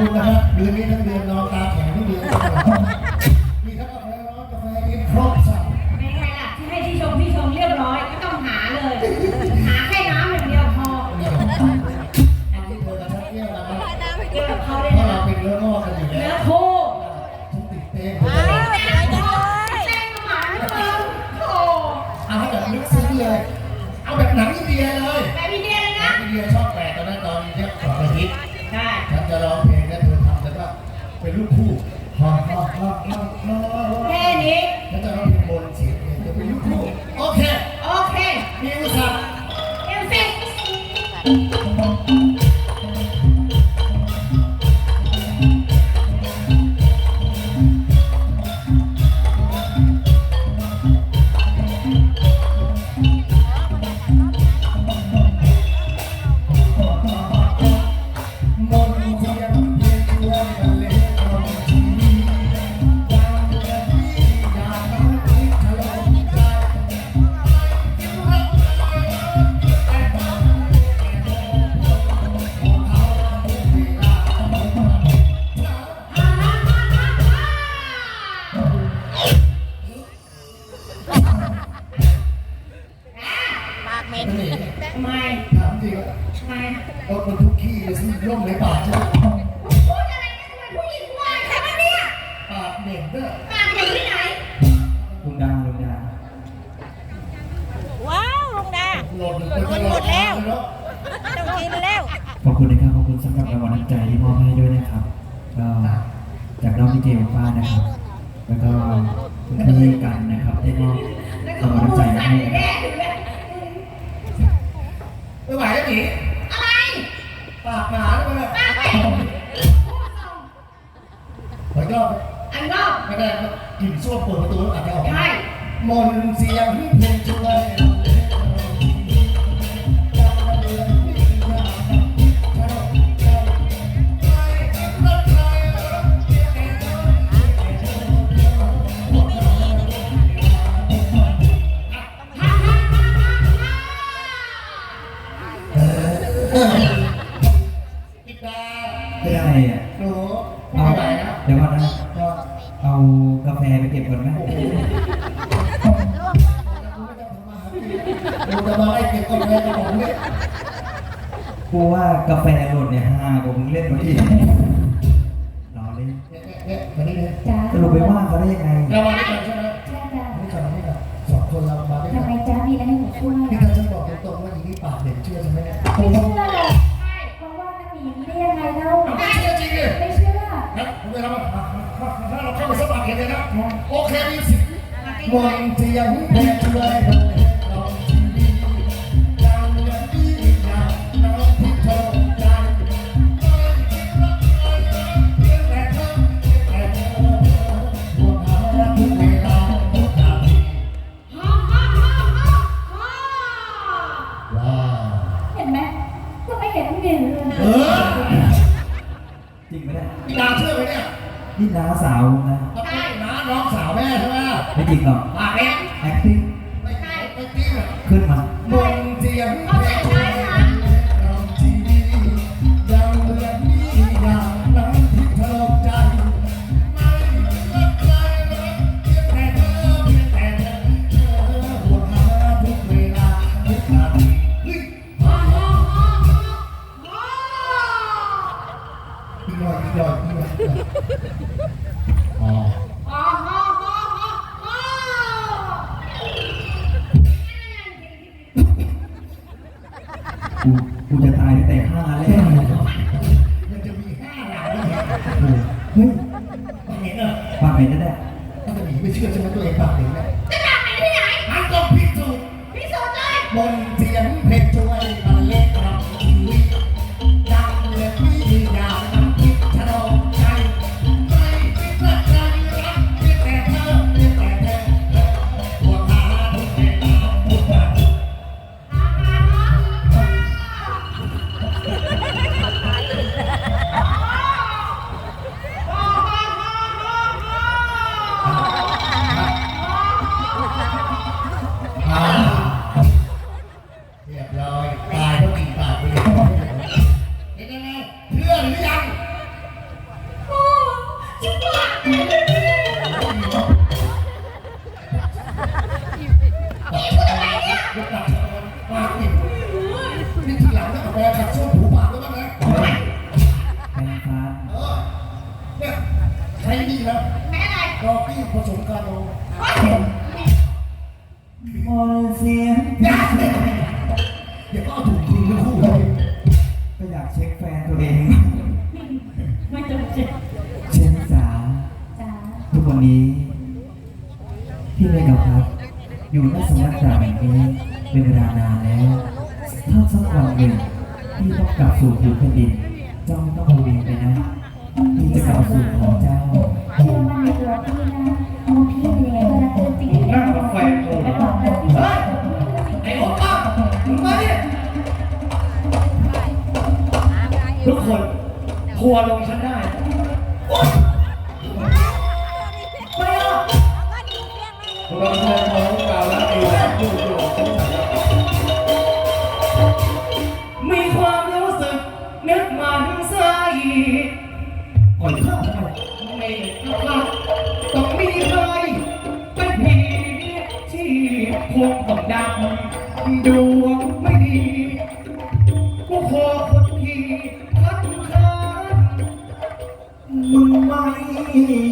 ดูนะครับเดือนนี้ทั้งเดือนนอนตาแข็งทั้งเดือน เออะไรปากหมาแล้วก็เนี่ยปากไป็ดขออีก็ไม่ได้กลิ่นส้วมเปิดประตูแล้วอาจจะออกใช่มนเสียงเพลง ร์ไปเก็บคนนะกูจะมาไล่เก็บกาแฟกระป๋องเนี่ยกูว่ากาแฟหล่นเนี่ยฮากูมึงเล่นมาที่รอเล่นเนี่ยมาได้เลยจ้าสรุปไปว่าเขาได้ยังไงเรามาได้กันใช่ไหมใช่จ้าไม่กันไม่กันสองคนเรามาได้ทำไมจ้ามีอะไรให้ผมช่วยนี่ถ้าฉันบอกตรงๆว่าอย่างนี้ปากเด็กเชื่อใช่ไหมเนี่ยเชื่อ โอเคมีสิทธิ์มันเทียงเป็นเลย 我总感到 ทัวลงฉันได้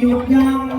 หยุดยั้ง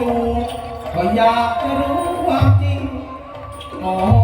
จูก็อยากจะรู้ความจริงน้อ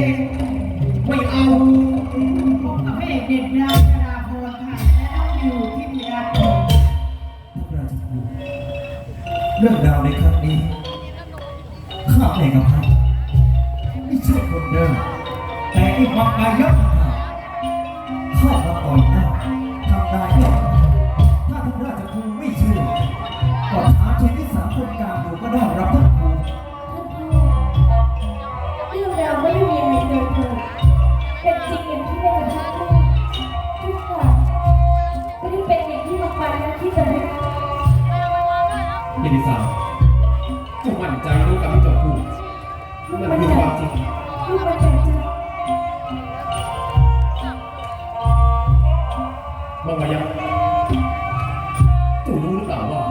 กั ยินดีสาวจ้ามั่นใจรู้กับที่เจ้าพูดมันคือความจริงลูกมันใจจะบ้างไหมยังเจ้ารู้หรือเปล่าว่า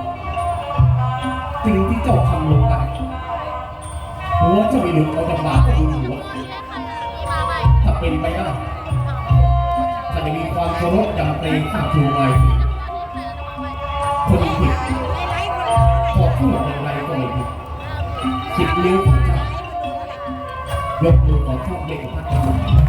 สิ่งที่เจ้าทำลงไปหัวเจ้าไม่หลุดเอาจากบาทก็ดูหัวถ้าเป็นไปได้ถ้าจะมีความเคารพยำเกรงข้าครูไว้ ผิดนิ้วของเจ้ายกมือขอโชคดีกับพระเจ้า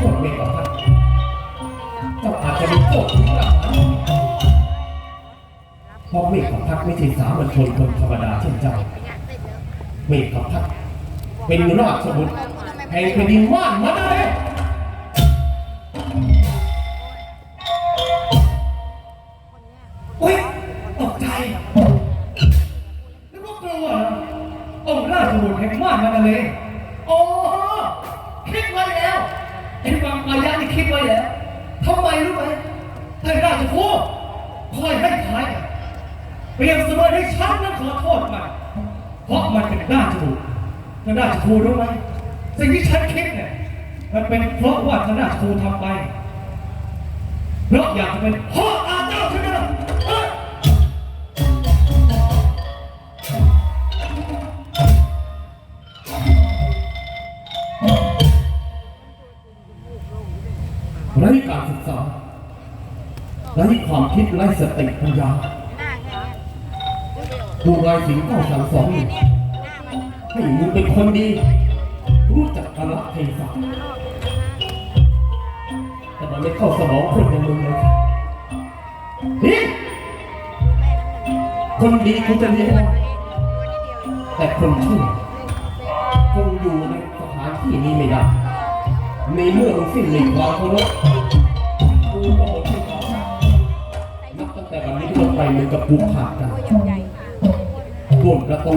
คนไม่ปขอโทษเมฆกับท่านเจ้าอาจจะมีโทษถึงประเพราะเมฆขับทักไม่ใช่สามัญชนคนธรรมดาเช่นเจ้าเมฆขับทักเป็นราชบุตรแห่งแผ่นดินว่านมาเลยำไปเพราะอยากจะเป็นพ่ออาเจ้าใช่ไหมล่ะไร้การศึกษาไร้ความคิดไร้สติปัญญาดูรายสิ่งเจ้าสั่งสอนอยู่ให้มึงเป็นคนดี รู้จักกาลเทศะ มันไม่เข้าสมองคนอย่างมึงเลยนี่คนดีคุณจะเลี้ยงมันแต่คนชั่วคงอยู่ในสถานที่นี้ไม่ได้ในเมื่อมึงสิ้นหลีกความเคารพกูก็หมดที่เขานับตั้งแต่วันนี้เป็นต้นไปมึงกับกูขาดกันร่วมประตู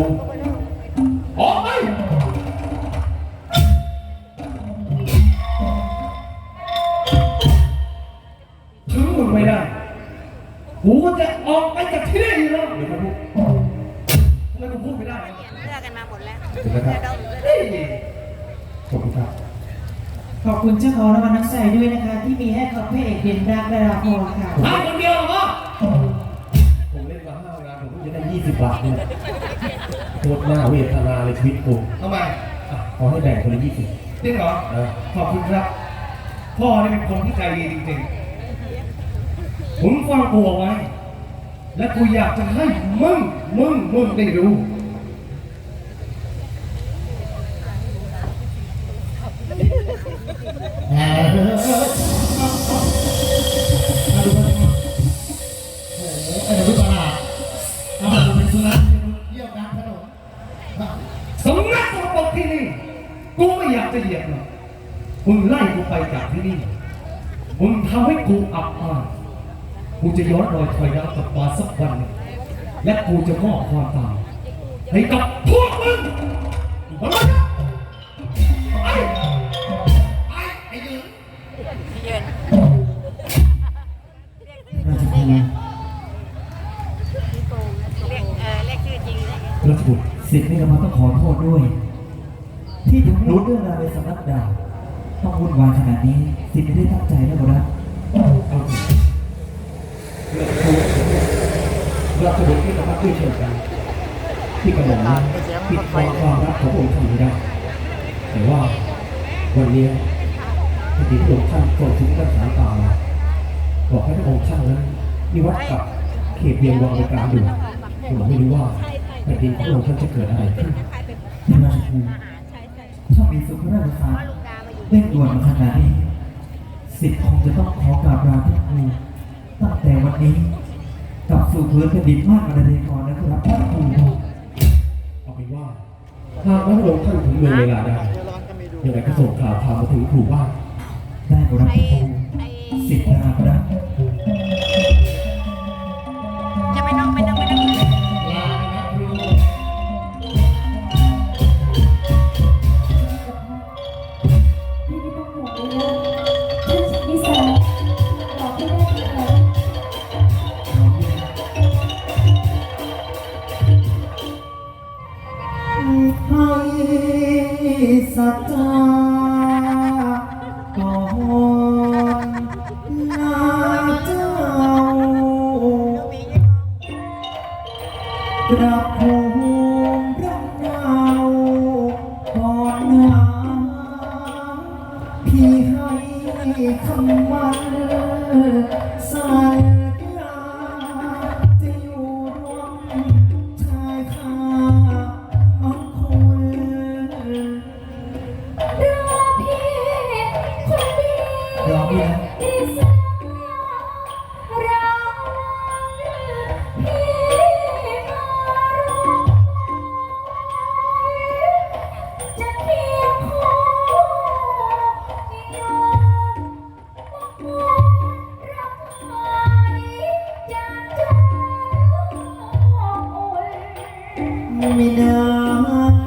เจ้าของรางวัลน้ำใจด้วยนะคะ ที่มีให้กับพระเอกเด่นดาวชราพรค่ะห้าคนเดียวเหรอผมเล่นมาห้างานผมเพิ่งจะได้ยี่สิบบาทเนี่ยโคตรหน้าเวทนาเลยชีวิตผมทำไมอะขอให้แบ่งคนละยี่สิบจริงเหรอเออขอบคุณครับ พ่อนี่เป็นคนที่ใจดีจริงๆผมฟังกูเอาไว้ และกูอยากจะให้มึงมึงมึงได้รู้ จากที่นี่ มึงทำให้กูอับอายกูจะย้อนรอยถอยหลังกลับมาสักวันหนึ่งและกูจะมอบความตายให้กับพวกมึงมาเลยนะไปไอ้ไอ้ยืนราชบุตรเรียกเออเรียกชื่อจริงเลยราชบุตรสิทธิ์นี่เรามาต้องขอโทษด้วย ที่ทำให้รู้เรื่องราวในสำนักดาบ ต้องวุ่นวายขนาดนี้สิทธิ์ไม่ได้ตั้งใจนะบรัตเอาสิราชบุตรที่สามารถด้วยเช่นกันที่กระหม่อมนั้นปิดความรักขององค์ท่านไม่ได้แต่ว่าวันนี้พอดีพระองค์ท่านส่งถึงรักษาตามาบอกให้พระองค์ท่านนั้นนิวัดกับเขตเวียงวังในการด่วนผมไม่รู้ว่าแผ่นดินของพระองค์ท่านจะเกิดอะไรขึ้นในราชภูมิถ้ามีสุขราชสาร เร่งด่วนมาขนาดนี้สิทธิ์คงจะต้องขอกราบลาท่านครูตั้งแต่วันนี้กลับสู่พื้นแผ่นดินมากกว่าใดๆก่อนนะครับท่านครูเอาเป็นว่าหากว่าพระองค์ท่านถึงเมืองเวลาได้ยังไงก็ส่งข่าวพามาถึงครูบ้านได้บรัตไอ้ท่านครูไอ้สิทธิ์นาครับ พี่ให้คำมันสัญ me now.